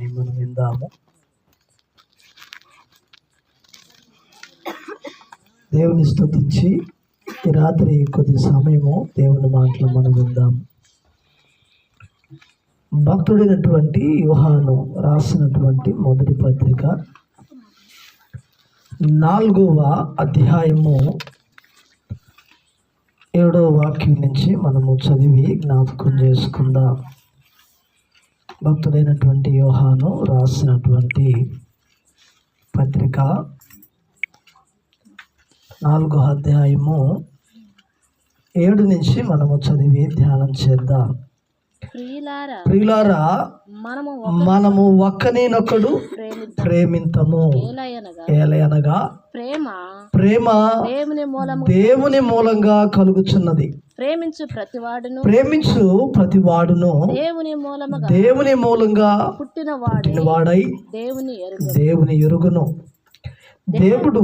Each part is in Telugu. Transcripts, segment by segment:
వాక్యాన్ని మనం విందాము. దేవుని స్థుతించి ఈ రాత్రి కొద్ది సమయము దేవుని మాటలు మనం విందాము భక్తుడైనటువంటి యుహాను రాసినటువంటి మొదటి పత్రిక నాలుగవ అధ్యాయము ఏడవ వాక్యం నుంచి మనము చదివి జ్ఞాపకం చేసుకుందాం. భక్తుడైనటువంటి యోహాను రాసినటువంటి పత్రిక నాలుగో అధ్యాయము ఏడు నుంచి మనము చదివి ధ్యానం చేద్దాం. ప్రియులారా మనము మనము ఒక్కనేనొక్కడు ప్రేమింతము. ఏలయనగా ఏలయనగా ప్రేమ ప్రేమ దేవుని మూలము దేవుని మూలంగా కలుగుచున్నది. ప్రేమించు ప్రతివాడును ప్రేమించు ప్రతివాడును దేవుని మూలముగా దేవుని మూలంగా పుట్టినవాడే వాడై దేవుని దేవుని ఎరుగును. దేవుడు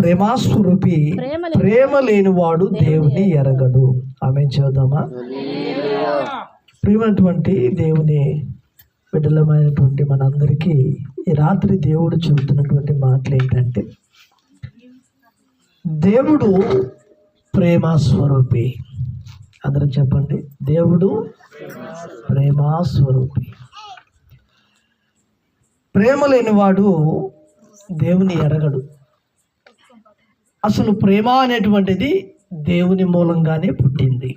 ప్రేమాస్వరూపి ప్రేమ ప్రేమ లేనివాడు దేవుని ఎరగడు. ఆమె చేద్దామా? ప్రియమైనటువంటి దేవుని బిడ్డలమైనటువంటి మనందరికీ ఈ రాత్రి దేవుడు చెబుతున్నటువంటి మాటలు ఏంటంటే దేవుడు ప్రేమ స్వరూపి అందరం చెప్పండి దేవుడు ప్రేమ స్వరూపి ప్రేమ లేనివాడు దేవుని ఎరగడు. అసలు ప్రేమ అనేటువంటిది దేవుని మూలంగానే పుట్టింది.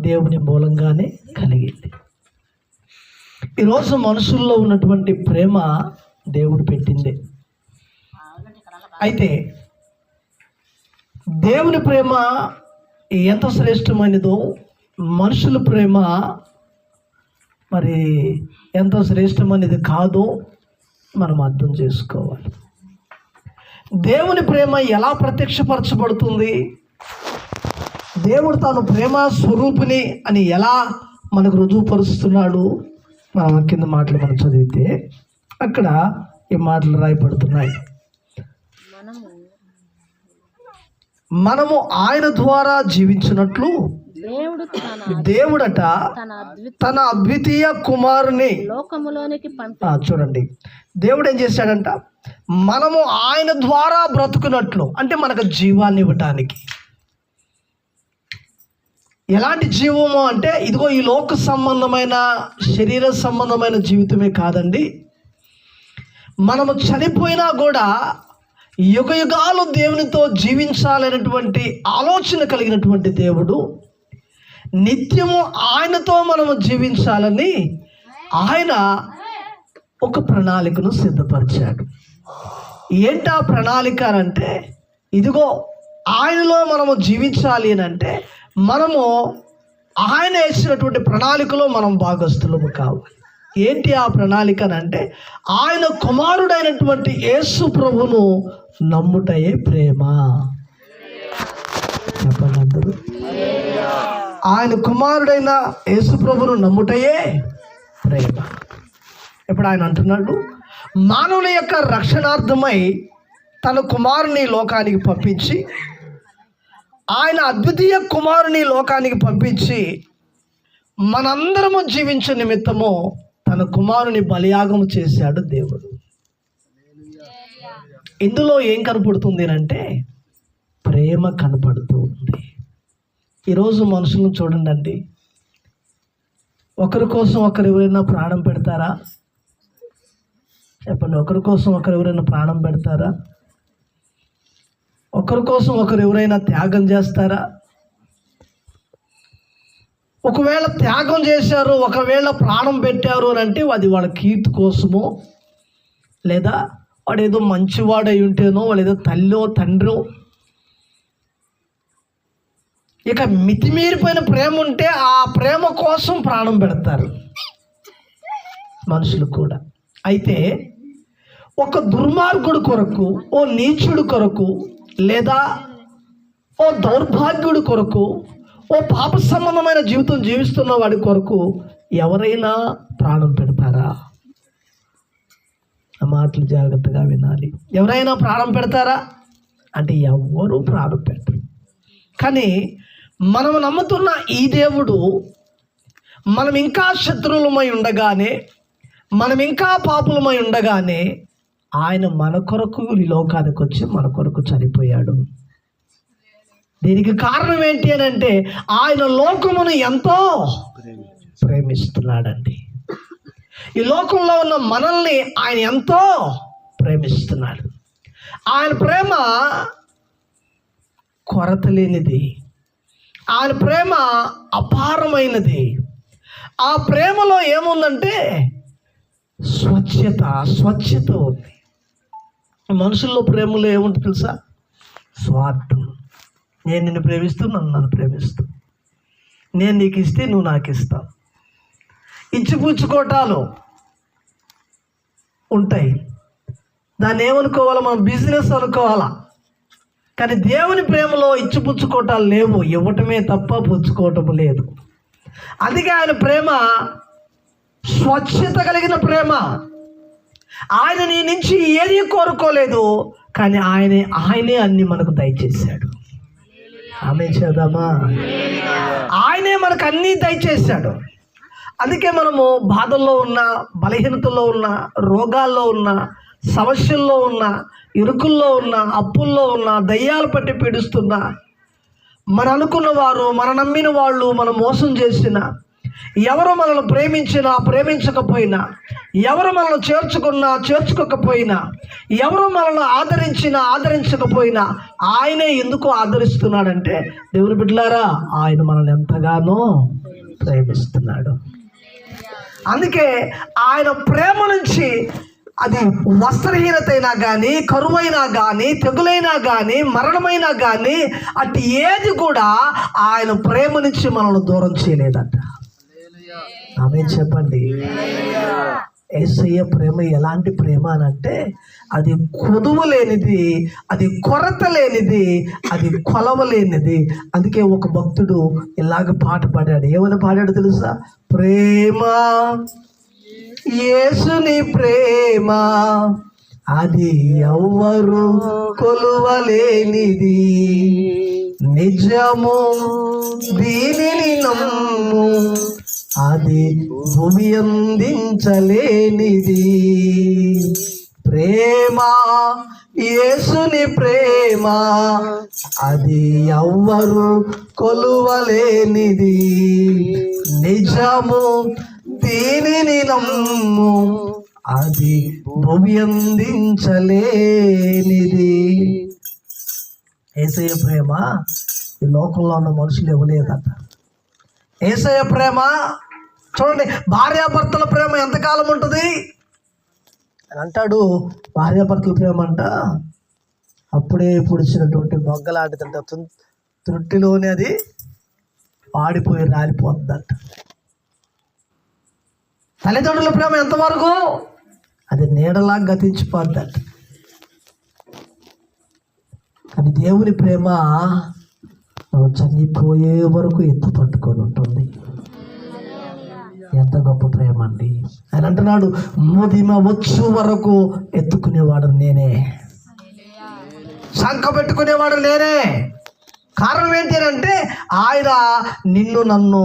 దేవుని మూలంగానే కలిగింది. ఈరోజు మనుషుల్లో ఉన్నటువంటి ప్రేమ దేవుడు పెట్టింది. అయితే దేవుని ప్రేమ ఎంత శ్రేష్టమైనదో మనుషుల ప్రేమ మరి ఎంత శ్రేష్టమైనది కాదో మనం అర్థం చేసుకోవాలి. దేవుని ప్రేమ ఎలా ప్రత్యక్షపరచబడుతుంది? దేవుడు తాను ప్రేమ స్వరూపిణి అని ఎలా మనకు రుజువుపరుస్తున్నాడు? మనం కింద మాటలు మనం చదివితే అక్కడ ఈ మాటలు రాయబడుతున్నాయి. మనము ఆయన ద్వారా జీవించినట్లు దేవుడట తన అద్విత తన అద్వితీయ కుమారుని లోకములోనికి చూడండి. దేవుడు ఏం చేశాడంట? మనము ఆయన ద్వారా బ్రతుకున్నట్లు అంటే మనకు జీవాన్ని ఇవ్వటానికి. ఎలాంటి జీవము అంటే ఇదిగో ఈ లోక సంబంధమైన శరీర సంబంధమైన జీవితమే కాదండి. మనము చనిపోయినా కూడా యుగ యుగాలు దేవునితో జీవించాలనేటువంటి ఆలోచన కలిగినటువంటి దేవుడు నిత్యము ఆయనతో మనము జీవించాలని ఆయన ఒక ప్రణాళికను సిద్ధపరిచాడు. ఏంటా ప్రణాళిక అంటే ఇదిగో ఆయనలో మనము జీవించాలి అని అంటే మనము ఆయన వేసినటువంటి ప్రణాళికలో మనం భాగస్థులము కావాలి. ఏంటి ఆ ప్రణాళిక అని అంటే ఆయన కుమారుడైనటువంటి యేసు ప్రభును నమ్ముటయే ప్రేమ. చెప్పండి ఆయన కుమారుడైన యేసు ప్రభును నమ్ముటయే ప్రేమ. ఇప్పుడు ఆయన అంటున్నాడు మానవుల యొక్క రక్షణార్థమై తన కుమారుని లోకానికి పంపించి ఆయన అద్వితీయ కుమారుని లోకానికి పంపించి మనందరము జీవించే నిమిత్తము తన కుమారుని బలియాగం చేశాడు దేవుడు. ఇందులో ఏం కనపడుతుంది అంటే ప్రేమ కనపడుతూ ఉంది ఈరోజు మనుషులను చూడండి అండి ఒకరి కోసం ఒకరు ఎవరైనా ప్రాణం పెడతారా? చెప్పండి. ఒకరి కోసం ఒకరు ఎవరైనా ప్రాణం పెడతారా? ఒకరి కోసం ఒకరు ఎవరైనా త్యాగం చేస్తారా? ఒకవేళ త్యాగం చేశారు ఒకవేళ ప్రాణం పెట్టారు అని అంటే అది వాళ్ళ కీర్తి కోసమో లేదా వాడు ఏదో మంచివాడై ఉంటేనో వాళ్ళు ఏదో తల్లో తండ్రో. ఇక మితిమీరిపోయిన ప్రేమ ఉంటే ఆ ప్రేమ కోసం ప్రాణం పెడతారు మనుషులు కూడా. అయితే ఒక దుర్మార్గుడు కొరకు ఓ నీచుడు కొరకు లేదా ఓ దౌర్భాగ్యుడు కొరకు ఓ పాప సంబంధమైన జీవితం జీవిస్తున్న వాడి కొరకు ఎవరైనా ప్రాణం పెడతారా? ఆ మాటలు జాగ్రత్తగా వినాలి. ఎవరైనా ప్రాణం పెడతారా? అంటే ఎవ్వరూ ప్రాణం పెట్టరు. కానీ మనం నమ్ముతున్న ఈ దేవుడు మనం ఇంకా శత్రువులమై ఉండగానే మనం ఇంకా పాపులమై ఉండగానే ఆయన మన కొరకు ఈ లోకానికి వచ్చి మన కొరకు చనిపోయాడు. దీనికి కారణం ఏంటి అని అంటే ఆయన లోకమును ఎంతో ప్రేమిస్తున్నాడండి. ఈ లోకంలో ఉన్న మనల్ని ఆయన ఎంతో ప్రేమిస్తున్నాడు. ఆయన ప్రేమ కొరత లేనిది ఆయన ప్రేమ అపారమైనది. ఆ ప్రేమలో ఏముందంటే స్వచ్ఛత స్వచ్ఛత ఉంది. మనుషుల్లో ప్రేమలో ఏముంటుంది తెలుసా? స్వార్థం. నేను నిన్ను ప్రేమిస్తూ నన్ను నన్ను ప్రేమిస్తూ. నేను నీకు ఇస్తే నువ్వు నాకు ఇస్తావు. ఇచ్చిపుచ్చుకోటాలు ఉంటాయి. దాన్ని ఏమనుకోవాలా మనం? బిజినెస్ అనుకోవాలా? కానీ దేవుని ప్రేమలో ఇచ్చిపుచ్చుకోటాలు లేవు. ఇవ్వటమే తప్ప పుచ్చుకోవటం లేదు. అందుకే ఆయన ప్రేమ స్వచ్ఛత కలిగిన ప్రేమ. ఆయన నీ నుంచి ఏది కోరుకోలేదు కానీ ఆయనే ఆయనే అన్ని మనకు దయచేశాడు. ఆమె చేద్దామా? ఆయనే మనకు అన్నీ దయచేశాడు. అందుకే మనము బాధల్లో ఉన్న బలహీనతలో ఉన్న రోగాల్లో ఉన్న సమస్యల్లో ఉన్న ఇరుకుల్లో ఉన్న అప్పుల్లో ఉన్న దయ్యాలు పట్టి పీడిస్తున్న మన అనుకున్న వారు మన నమ్మిన వాళ్ళు మనం మోసం చేసిన ఎవరు మనల్ని ప్రేమించినా ప్రేమించకపోయినా ఎవరు మనల్ని చేర్చుకున్నా చేర్చుకోకపోయినా ఎవరు మనల్ని ఆదరించినా ఆదరించకపోయినా ఆయనే ఎందుకు ఆదరిస్తున్నాడంటే దేవుని బిడ్డలారా ఆయన మనల్ని ఎంతగానో ప్రేమిస్తున్నాడు. అందుకే ఆయన ప్రేమ నుంచి అది వస్త్రహీనత అయినా కానీ కరువైనా కానీ తెగులైనా కానీ మరణమైనా కానీ అటు ఏది కూడా ఆయన ప్రేమ నుంచి మనల్ని దూరం చేయలేదంట. ఆమె చెప్పండి. ఏసయ్య ప్రేమ ఎలాంటి ప్రేమ అని అంటే అది కొదువు లేనిది అది కొరత లేనిది అది కొలవలేనిది అందుకే ఒక భక్తుడు ఇలాగ పాట పాడాడు. ఏమని పాడాడు తెలుసా? ప్రేమ యేసుని ప్రేమ అది ఎవ్వరు కొలువలేనిది. నిజము దీనిని నమ్ము. అది భూమి అందించలేనిది ప్రేమ యేసుని ప్రేమ అది ఎవ్వరు కొలువలేనిది. నిజము దీనిని నమ్ము అది భూమి అందించలేనిది ఏసయ ప్రేమ ఈ లోకంలో ఉన్న మనుషులు ఇవ్వలేదట ఏసయ ప్రేమ? చూడండి భార్యాభర్తల ప్రేమ ఎంతకాలం ఉంటుంది? అని అంటాడు భార్యాభర్తల ప్రేమ అంట. అప్పుడే పుడిచినటువంటి మొగ్గలాడుతుంట త్రుట్టిలోనే అది ఆడిపోయి రాలిపోతుందంట తల్లిదండ్రుల ప్రేమ ఎంతవరకు? అది నీడలా గతించిపోద్దంట. కానీ దేవుని ప్రేమ నువ్వు చనిపోయే వరకు ఎత్తు పట్టుకొని ఉంటుంది. ఎంత గొప్ప ప్రేమ అండి. ఆయన అంటున్నాడు ముదిమ వచ్చు వరకు ఎత్తుకునేవాడు నేనే. శంఖ పెట్టుకునేవాడు నేనే. కారణం ఏంటి అని అంటే ఆయన నిన్ను నన్ను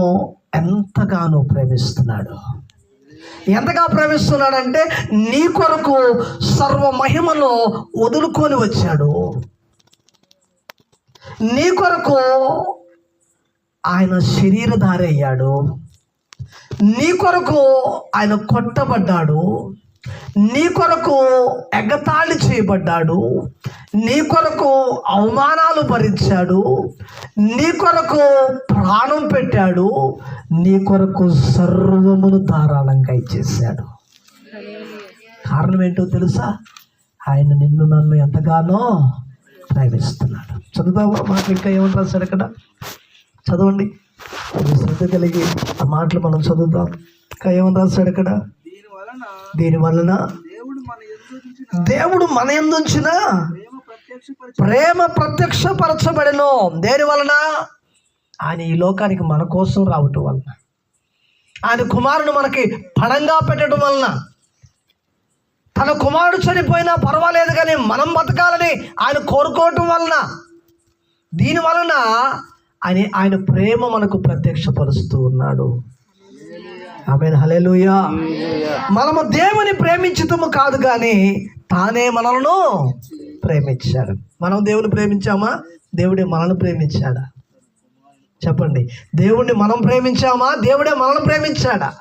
ఎంతగానో ప్రేమిస్తున్నాడు. ఎంతగా ప్రేమిస్తున్నాడంటే నీ కొరకు సర్వ మహిమను వదులుకొని వచ్చాడు. నీ కొరకు ఆయన శరీరధారి అయ్యాడు. నీ కొరకు ఆయన కొట్టబడ్డాడు. నీ కొరకు ఎగతాళి చేయబడ్డాడు. నీ కొరకు అవమానాలు భరించాడు. నీ కొరకు ప్రాణం పెట్టాడు. నీ కొరకు సర్వమును ధారాళంగా ఇచ్చేసాడు కారణం ఏంటో తెలుసా? ఆయన నిన్ను నన్ను ఎంతగానో ప్రేమిస్తున్నాడు చదువుదామా? మాటలు ఇంకా ఏమని రాశాడు అక్కడ చదవండి. శ్రద్ధ కలిగి ఆ మాటలు మనం చదువుదాం. ఇంకా ఏమని రాశాడు అక్కడ దీని వలన దేవుడు మన ఎందుంచిన ప్రేమ ప్రత్యక్షపరచబడను. దేని వలన? ఆయన ఈ లోకానికి మన కోసం రావటం వలన. ఆయన కుమారుడు మనకి పణంగా పెట్టడం వలన. తన కుమారుడు చనిపోయినా పర్వాలేదు కానీ మనం బతకాలని ఆయన కోరుకోవటం వలన. దీని వలన ఆయన ఆయన ప్రేమ మనకు ప్రత్యక్షపరుస్తూ ఉన్నాడు. ఆమె హల్లెలూయా. మనము దేవుని ప్రేమించటము కాదు కానీ తానే మనలను ప్రేమించాడు. మనం దేవుని ప్రేమించామా? దేవుడే మనల్ని ప్రేమించాడా? చెప్పండి. దేవుణ్ణి మనం ప్రేమించామా? దేవుడే మనల్ని ప్రేమించాడా?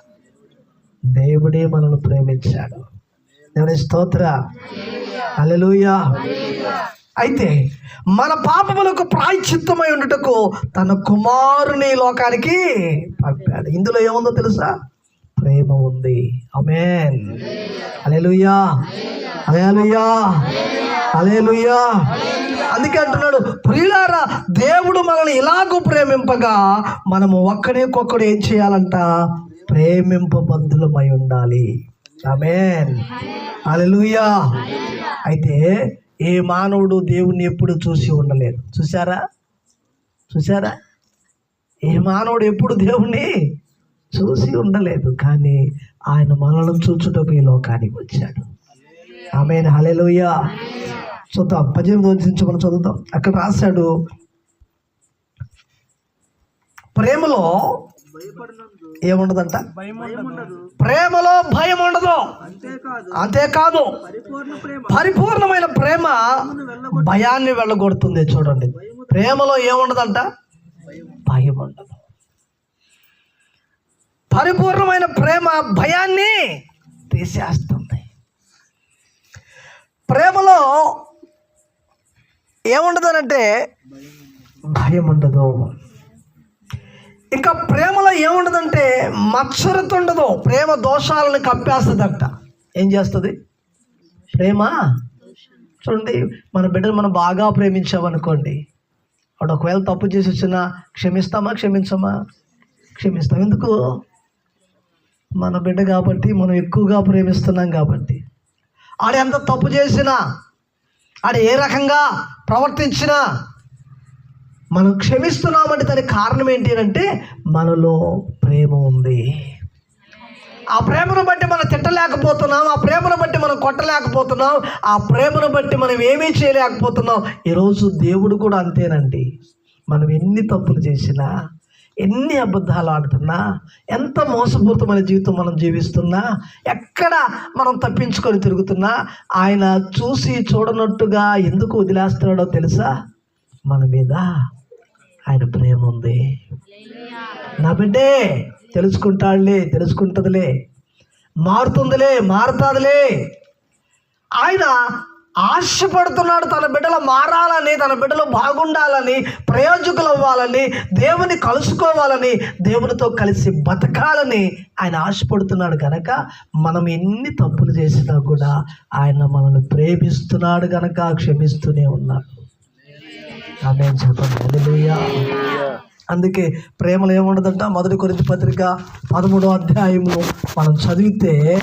దేవుడే మనల్ని ప్రేమించాడు. దేవుని స్తోత్ర. హల్లెలూయా. అయితే మన పాపములకు ప్రాయశ్చిత్తమై ఉండుటకు తన కుమారుని లోకానికి పంపాడు. ఇందులో ఏముందో తెలుసా? ప్రేమ ఉంది. అమేన్ అలెలుయా అలెలుయా అలెలుయా అందుకే అంటున్నాడు ప్రియులారా దేవుడు మనల్ని ఇలాగూ ప్రేమింపగా మనము ఒక్కడికొక్కడు ఏం చేయాలంట? ప్రేమింపబద్ధులమై ఉండాలి. ఆమెన్. అలలుయా అయితే ఏ మానవుడు దేవుణ్ణి ఎప్పుడు చూసి ఉండలేదు? చూసారా చూసారా ఏ మానవుడు ఎప్పుడు దేవుణ్ణి చూసి ఉండలేదు? కానీ ఆయన మనలను చూచుటకు ఈ లోకానికి వచ్చాడు. ఆమె హలెలుయ్యా చూద్దాం. పద్దెనిమిది వచ్చి నుంచి మనం చదువుతాం. అక్కడ రాశాడు ప్రేమలో ఏముండదంట? ప్రేమలో భయం ఉండదు అంతేకాదు. పరిపూర్ణమైన ప్రేమ భయాన్ని వెళ్ళగొడుతుంది చూడండి. ప్రేమలో ఏముండదంట? భయం ఉండదు పరిపూర్ణమైన ప్రేమ భయాన్ని తీసేస్తుంది. ప్రేమలో ఏముండదనంటే భయం ఉండదు ఇంకా ప్రేమలో ఏముండదంటే మత్సరత ఉండదు ప్రేమ దోషాలను కప్పేస్తుందంట ఏం చేస్తుంది? ప్రేమ? చూడండి మన బిడ్డను మనం బాగా ప్రేమించామనుకోండి. వాడు ఒకవేళ తప్పు చేసి వచ్చినా క్షమిస్తామా క్షమించమా? క్షమిస్తాం. ఎందుకు? మన బిడ్డ కాబట్టి మనం ఎక్కువగా ప్రేమిస్తున్నాం కాబట్టి. ఆడు ఎంత తప్పు చేసినా ఆడు ఏ రకంగా ప్రవర్తించినా మనం క్షమిస్తున్నామంటే దానికి కారణం ఏంటి అంటే మనలో ప్రేమ ఉంది. ఆ ప్రేమను బట్టి మనం తిట్టలేకపోతున్నాం ఆ ప్రేమను బట్టి మనం కొట్టలేకపోతున్నాం ఆ ప్రేమను బట్టి మనం ఏమీ చేయలేకపోతున్నాం. ఈరోజు దేవుడు కూడా అంతేనండి. మనం ఎన్ని తప్పులు చేసినా ఎన్ని అబద్ధాలు ఆడుతున్నా ఎంత మోసపూరితమైన జీవితం మనం జీవిస్తున్నా ఎక్కడ మనం తప్పించుకొని తిరుగుతున్నా ఆయన చూసి చూడనట్టుగా ఎందుకు వదిలేస్తున్నాడో తెలుసా? మన మీద ఆయన ప్రేమ ఉంది. నా బిడ్డే తెలుసుకుంటాడులే తెలుసుకుంటుందిలే. మారుతుందిలే మారుతాదిలే. ఆయన ఆశపడుతున్నాడు తన బిడ్డలు మారాలని తన బిడ్డలు బాగుండాలని ప్రయోజకులు అవ్వాలని దేవుని కలుసుకోవాలని దేవునితో కలిసి బతకాలని ఆయన ఆశపడుతున్నాడు కనుక మనం ఎన్ని తప్పులు చేసినా కూడా ఆయన మనల్ని ప్రేమిస్తున్నాడు కనుక క్షమిస్తూనే ఉన్నాడు. ఆమె చెప్పండి. హల్లెలూయా. అందుకే ప్రేమలో ఏముండదంట? మొదటి కొరింథీ పత్రిక పదమూడో అధ్యాయము మనం చదివితే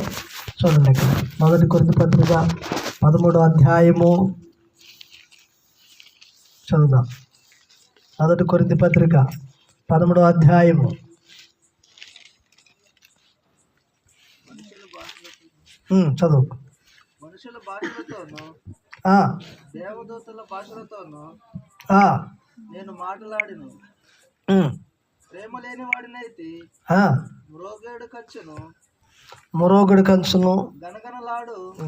చూడండి ఇక్కడ. మొదటి కొరింథీ పత్రిక పదమూడో అధ్యాయము చదువుదాం. మొదటి కొరింథీ పత్రిక పదమూడో అధ్యాయము. చదువు. మనుషుల భాషలతోనూ దేవదూతల భాషలతోనూ నేను మాట్లాడిను. ప్రేమ లేని వాడినైతే. మ్రోగేడు ఖర్చును మొరోగడి కంచును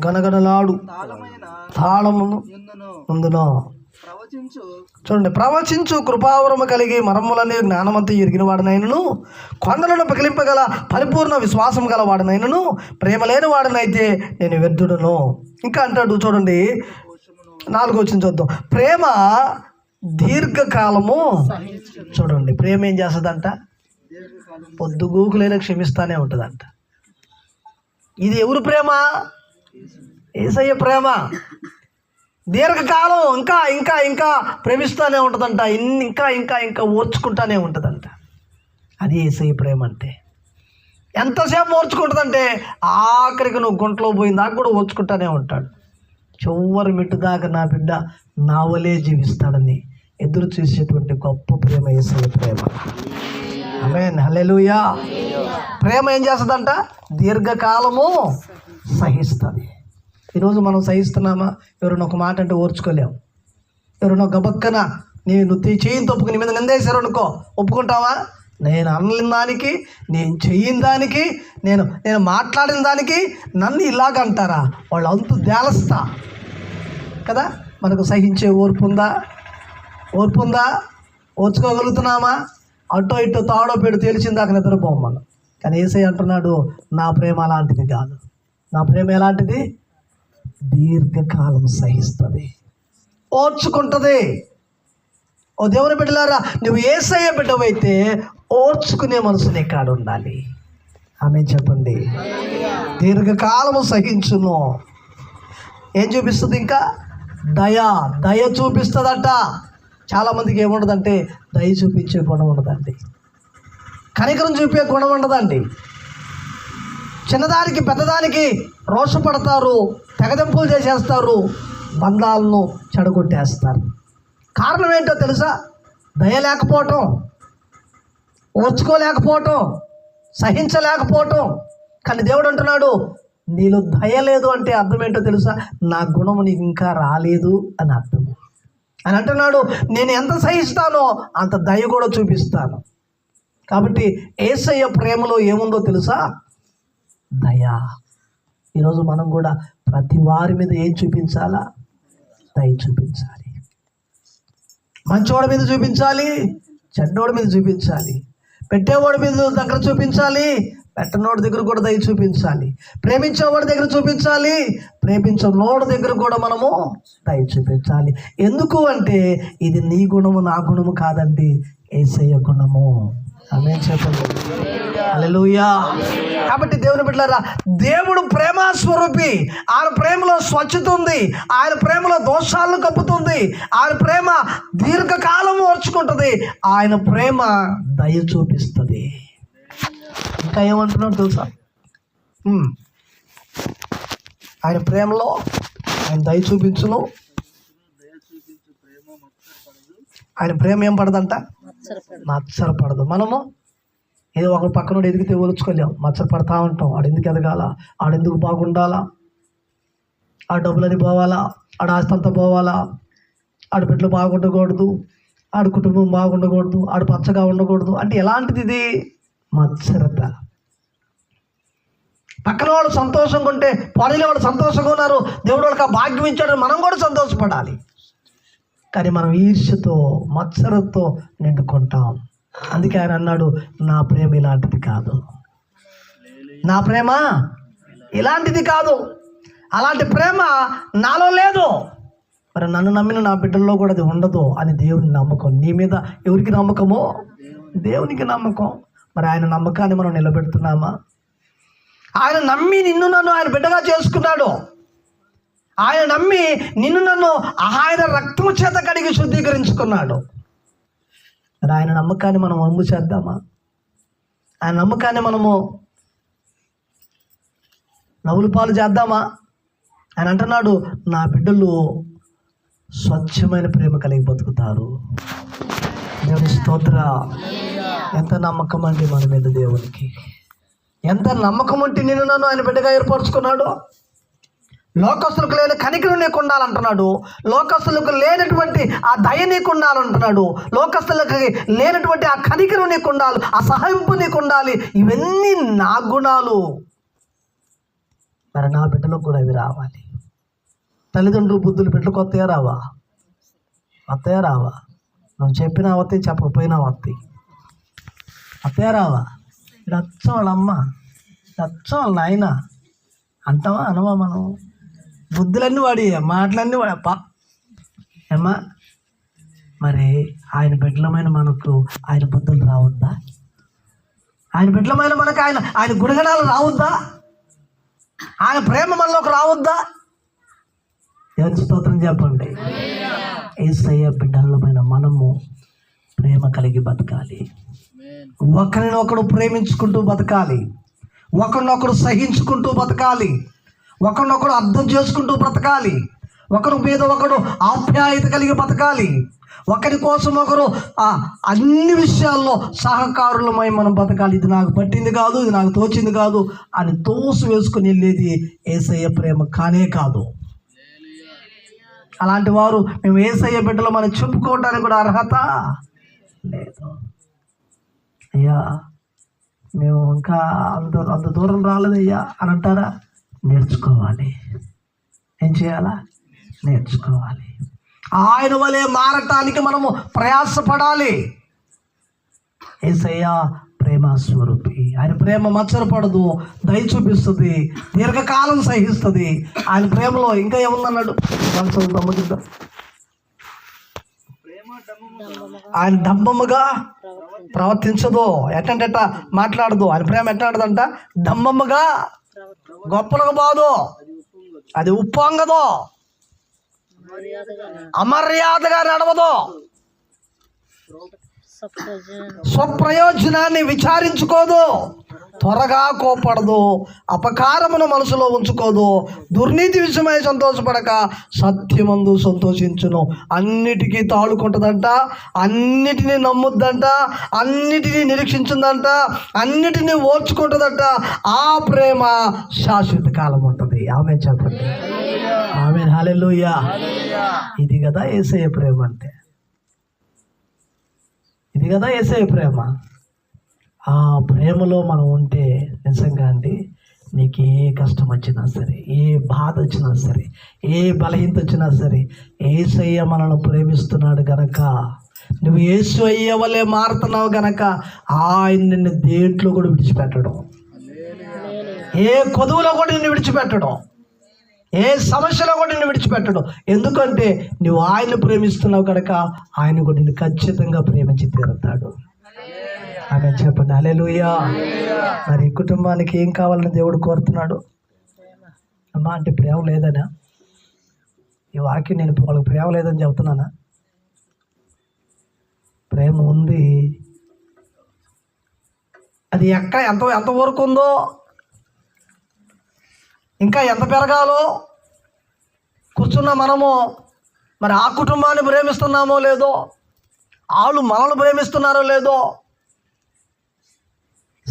గనగనలాడు తాళమైన ప్రవచించు. చూడండి ప్రవచించు కృపావరము కలిగి మరములని జ్ఞానమంతా ఎరిగిన వాడినైనను కొండలను పగిలింపగల పరిపూర్ణ విశ్వాసం గల వాడినైనను ప్రేమ లేని వాడినైతే నేను వ్యర్థుడును. ఇంకా అంటాడు చూడండి నాలుగో వచ్చిన చూద్దాం. ప్రేమ దీర్ఘకాలము చూడండి ప్రేమ ఏం చేస్తుందంట పొద్దుగూకులైనా క్షమిస్తానే ఉంటుందంట. ఇది ఎవరు ప్రేమ? ఏసయ్య ప్రేమ. దీర్ఘకాలం ఇంకా ఇంకా ఇంకా ప్రేమిస్తూనే ఉంటుందంట. ఇంకా ఇంకా ఇంకా ఓర్చుకుంటానే ఉంటుందంట. అది ఏసయ్య ప్రేమ అంటే. ఎంతసేపు ఓర్చుకుంటుందంటే ఆఖరికి నువ్వు గుంటలో పోయిన దాకా కూడా ఓర్చుకుంటానే ఉంటాడు. చివరి మిట్టు దాకా నా బిడ్డ నా వలే జీవిస్తాడని ఎదురు చూసేటువంటి గొప్ప ప్రేమ ఏసయ్య ప్రేమ. అమేన్ హలెలుయా ప్రేమ ఏం చేస్తుందంట? దీర్ఘకాలము సహిస్తుంది. ఈరోజు మనం సహిస్తున్నామా? ఎవరైనా ఒక మాట అంటే ఓర్చుకోలేము ఎవరైనా గబక్కన నేను చేయిని తప్పుకు నీ మీద నిందేశారు అనుకో ఒప్పుకుంటావా? నేను అనలేని దానికి నేను చెయ్యని దానికి నేను నేను మాట్లాడిన దానికి నన్ను ఇలాగంటారా వాళ్ళు అంతు దేలస్తా. కదా? మనకు సహించే ఓర్పు ఉందా? ఓర్పు ఉందా ఓర్చుకోగలుగుతున్నామా? అటో ఇటో తాడో పెడు తేల్చిందాక నిద్రపోం మనం. కానీ ఏసై అంటున్నాడు నా ప్రేమ అలాంటిది కాదు. నా ప్రేమ ఎలాంటిది? దీర్ఘకాలం సహిస్తుంది. ఓర్చుకుంటుంది. ఓ దేవుని బిడ్డలారా నువ్వు ఏసయ్య బిడ్డవైతే ఓర్చుకునే మనసు నీ కాడ ఉండాలి? ఆమె చెప్పండి. దీర్ఘకాలము సహించును. ఏం చూపిస్తుంది ఇంకా? దయ. దయ చూపిస్తుందట. చాలామందికి ఏముండదంటే దయ చూపించే గుణం ఉండదండి. కనికరం చూపే గుణం ఉండదండి. చిన్నదానికి పెద్దదానికి రోషపడతారు తెగదెంపులు చేసేస్తారు బంధాలను చెడగొట్టేస్తారు. కారణం ఏంటో తెలుసా? దయ లేకపోవటం ఓర్చుకోలేకపోవటం సహించలేకపోవటం. కానీ దేవుడు అంటున్నాడు నీలో దయ లేదు అంటే అర్థం ఏంటో తెలుసా? నా గుణం నీకు ఇంకా రాలేదు అని అర్థం. అని అంటున్నాడు నేను ఎంత సహిస్తానో అంత దయ కూడా చూపిస్తాను. కాబట్టి ఏసయ్య ప్రేమలో ఏముందో తెలుసా? దయా. ఈరోజు మనం కూడా ప్రతి వారి మీద ఏం చూపించాలా? దయ చూపించాలి. మంచోడి మీద చూపించాలి చెడ్డోడి మీద చూపించాలి పెట్టేవాడి మీద దగ్గర చూపించాలి పెట్టనోడి దగ్గర కూడా దయ చూపించాలి. ప్రేమించేవాడి దగ్గర చూపించాలి. ప్రేమించనోడి దగ్గర కూడా మనము దయ చూపించాలి. ఎందుకు అంటే ఇది నీ గుణము నా గుణము కాదండి ఏసయ్య గుణము. అనే చెప్పండి. హల్లెలూయా. కాబట్టి దేవుని బిడ్డలారా దేవుడు ప్రేమ స్వరూపి. ఆయన ప్రేమలో స్వచ్ఛత ఉంది. ఆయన ప్రేమలో దోషాలను కప్పుతుంది. ఆయన ప్రేమ దీర్ఘకాలం ఓర్చుకుంటుంది. ఆయన ప్రేమ దయ చూపిస్తుంది. ఇంకా ఏమంటున్నాడు తెలుసా. ఆయన ప్రేమలో ఆయన దయ చూపించును. ఆయన ప్రేమ ఏం పడదంట? మత్సర పడదు మనము ఏదో ఒక పక్కన ఎదిగితే ఓలుచుకోలేం. మచ్చర పడతా ఉంటాం. ఆడెందుకు ఎదగాల? ఆడెందుకు బాగుండాలా? ఆ డబ్బులని పోవాలా? ఆడ ఆస్తి అంతా పోవాలా? ఆడ బిడ్డలు బాగుండకూడదు. ఆడ కుటుంబం బాగుండకూడదు. ఆడ పచ్చగా ఉండకూడదు. అంటే ఎలాంటిది ఇది? మత్సరత. పక్కన వాళ్ళు సంతోషంగా ఉంటే పనిలో వాళ్ళు సంతోషంగా ఉన్నారు. దేవుడు వాళ్ళకి ఆ భాగ్యం ఇచ్చాడని మనం కూడా సంతోషపడాలి. కానీ మనం ఈర్ష్యతో మత్సరంతో నిండుకుంటాం. అందుకే ఆయన అన్నాడు నా ప్రేమ ఇలాంటిది కాదు. నా ప్రేమ ఇలాంటిది కాదు. అలాంటి ప్రేమ నాలో లేదు. మరి నన్ను నమ్మిన నా బిడ్డల్లో కూడా అది ఉండదు అని దేవుని నమ్మకం. నీ మీద ఎవరికి నమ్మకమో? దేవునికి నమ్మకం. మరి ఆయన నమ్మకాన్ని మనం నిలబెడుతున్నామా? ఆయన నమ్మి నిన్ను నన్ను ఆయన బిడ్డగా చేసుకున్నాడు. ఆయన నమ్మి నిన్ను నన్ను ఆయన రక్తము చేత కడిగి శుద్ధీకరించుకున్నాడు. మరి ఆయన నమ్మకాన్ని మనం అమ్ము చేద్దామా? ఆయన నమ్మకాన్ని మనము నవ్వులు పాలు చేద్దామా? ఆయన అంటున్నాడు నా బిడ్డలు స్వచ్ఛమైన ప్రేమ కలిగి బతుకుతారు. దేవుని స్తోత్ర. ఎంత నమ్మకం అండి మన మీద దేవునికి. ఎంత నమ్మకం ఉంటే నిన్ను నన్ను ఆయన బిడ్డగా ఏర్పరచుకున్నాడు? లోకస్తులకు లేని కనికరం నీకు ఉండాలంటున్నాడు. లోకస్తులకు లేనటువంటి ఆ దయ నీకు ఉండాలంటున్నాడు. లోకస్తులకు లేనటువంటి ఆ కనికరం నీకు ఉండాలి ఆ సహాయింపు నీకు ఉండాలి. ఇవన్నీ నా గుణాలు. మరి నా బిడ్డలకు కూడా అవి రావాలి. తల్లిదండ్రులు బుద్ధులు బిడ్డలకు వస్తాయా రావా? వస్తాయా రావా? నువ్వు చెప్పినా వస్తాయి చెప్పకపోయినా వస్తాయి వస్తాయా రావా? ఇక్కడ అచ్చం వాళ్ళ అచ్చం వాళ్ళ నాయన అంటావా అనవా మనం? బుద్ధులన్నీ వాడి మాటలన్నీ వాడి. అప్ప ఏమ్మా మరి ఆయన బిడ్డలమైన మనకు ఆయన బుద్ధులు రావద్దా? ఆయన బిడ్డలమైన మనకు ఆయన ఆయన గుణగణాలు రావద్దా? ఆయన ప్రేమ మనలోకి రావద్దా? ఎవరి స్తోత్రం చెప్పండి? ఏసయ్య బిడ్డలమైన మనము ప్రేమ కలిగి బతకాలి. ఒకరినొకడు ప్రేమించుకుంటూ బతకాలి. ఒకరినొకడు సహించుకుంటూ బతకాలి. ఒకరినొకడు అర్థం చేసుకుంటూ బ్రతకాలి. ఒకరి మీద ఒకడు ఆప్యాయత కలిగి బతకాలి. ఒకరి కోసం ఒకరు అన్ని విషయాల్లో సహకారులమై మనం బతకాలి. ఇది నాకు పట్టింది కాదు ఇది నాకు తోచింది కాదు అని తోసు వేసుకుని వెళ్ళేది ఏసయ్య ప్రేమ కానే కాదు. అలాంటి వారు మేము ఏసయ్య బిడ్డలో మనం చెప్పుకోవడానికి కూడా అర్హత లేదు. అయ్యా మేము ఇంకా అంత అంత దూరం రాలేదయ్యా అని అంటారా? నేర్చుకోవాలి. ఏం చేయాలా? నేర్చుకోవాలి. ఆయన వలె మారటానికి మనము ప్రయాసపడాలి. ఏసయ్యా ప్రేమ స్వరూపి. ఆయన ప్రేమ మచ్చరపడదు దయ చూపిస్తుంది దీర్ఘకాలం సహిస్తుంది. ఆయన ప్రేమలో ఇంకా ఏముందన్నాడు? మనం చదువుతాము ఆయన డంబముగా ప్రవర్తించదు. ఎట్టంటే ఎట్ట మాట్లాడదు. ఆయన ప్రేమ ఎట్లాడదంట? దమ్మమ్మగా గొప్పలకు బాదు అది ఉప్పొంగదు అమర్యాదగా నడవదు స్వప్రయోజనాన్ని విచారించుకోదు. త్వరగా కోపడదు అపకారమును మనసులో ఉంచుకోదు దుర్నీతి విషయమై సంతోషపడక సత్యమందు సంతోషించును. అన్నిటికీ తాళుకుంటుందంట అన్నిటినీ నమ్ముద్దంట అన్నిటినీ నిరీక్షించిందంట అన్నిటినీ ఓర్చుకుంటుందంట. ఆ ప్రేమ శాశ్వత కాలం ఉంటుంది. ఆమె చెప్పండి. ఆమె హాలెలుయ్యా ఇది కదా ఏసే ప్రేమ అంటే. ఇది కదా ఏసే ప్రేమ. ఆ ప్రేమలో మనం ఉంటే నిజంగా అండి నీకు ఏ కష్టం వచ్చినా సరే ఏ బాధ వచ్చినా సరే ఏ బలహీనత వచ్చినా సరే ఏసయ్య మనల్ని ప్రేమిస్తున్నాడు గనక నువ్వు ఏసు వలె మారుతున్నావు గనక ఆయన నిన్ను దేంట్లో కూడా విడిచిపెట్టడం. ఏ కొదువులో కూడా నిన్ను విడిచిపెట్టడం. ఏ సమస్యలో కూడా నిన్ను విడిచిపెట్టడం. ఎందుకంటే నువ్వు ఆయన ప్రేమిస్తున్నావు కనుక ఆయన కూడా నిన్ను ఖచ్చితంగా ప్రేమించి తీరుతాడు. ఆమె చెప్పండి అలెలుయా మరి కుటుంబానికి ఏం కావాలని దేవుడు కోరుతున్నాడు? అమ్మా అంటే ప్రేమ లేదనా? ఈ వాక్యం నేను వాళ్ళకి ప్రేమ లేదని చెబుతున్నానా? ప్రేమ ఉంది. అది ఎక్కడ ఎంత ఎంతవరకు ఉందో? ఇంకా ఎంత పెరగాలో? కూర్చున్న మనము మరి ఆ కుటుంబాన్ని ప్రేమిస్తున్నామో లేదో? వాళ్ళు మనల్ని ప్రేమిస్తున్నారో లేదో?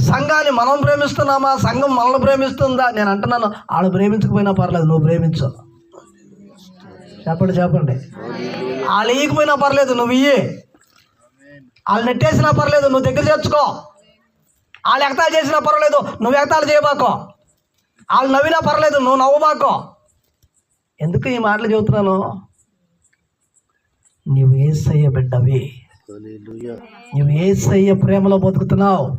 సంఘాన్ని మనం ప్రేమిస్తున్నామా? సంఘం మనల్ని ప్రేమిస్తుందా? నేను అంటున్నాను వాళ్ళు ప్రేమించకపోయినా పర్లేదు నువ్వు ప్రేమించు. చెప్పండి చెప్పండి. వాళ్ళు ఇయ్యకపోయినా పర్లేదు నువ్వు ఇయ్యి. వాళ్ళు నెట్టేసినా పర్లేదు నువ్వు దగ్గర చేర్చుకో. వాళ్ళు ఎగతాలు చేసినా పర్వాలేదు నువ్వు ఎగతాలు చేయబాకో. వాళ్ళు నవ్వినా పర్లేదు నువ్వు నవ్వబాకో. ఎందుకు ఈ మాటలు చెబుతున్నాను? నువ్వు ఏసయ్య బిడ్డవి. నువ్వు ఏసయ్య ప్రేమలో బతుకుతున్నావు.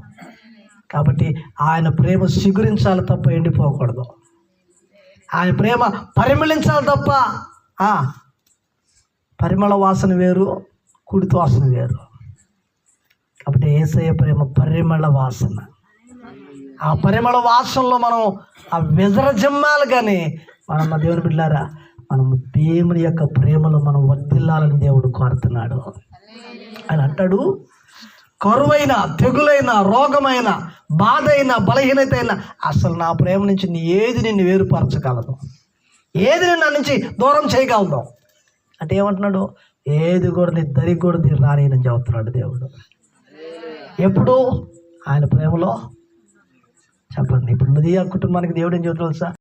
కాబట్టి ఆయన ప్రేమ సిగురించాలి తప్ప ఎండిపోకూడదు. ఆయన ప్రేమ పరిమళించాలి తప్ప పరిమళ వాసన వేరు కుడితో వాసన వేరు. కాబట్టి ఏసయ ప్రేమ పరిమళ వాసన. ఆ పరిమళ వాసనలో మనం ఆ విజరజమ్మాలి కానీ మనం మా దేవుని బిడ్డారా మనం దేవుని యొక్క ప్రేమలో మనం వర్తిల్లాలని దేవుడు కోరుతున్నాడు. ఆయన అంటాడు కరువైన తెగులైన రోగమైన బాధ అయినా బలహీనత అయినా అసలు నా ప్రేమ నుంచి నీ ఏది నిన్ను వేరుపరచగలదు? ఏది నిన్ను నా నుంచి దూరం చేయగలదు? అంటే ఏమంటున్నాడు? ఏది కూడా నీ దరి కూడా నీ రానియని చెబుతున్నాడు దేవుడు. ఎప్పుడు? ఆయన ప్రేమలో? చెప్పండి. ఇప్పుడు నది ఆ కుటుంబానికి దేవుడు ఏం చెబుతున్నాడు సార్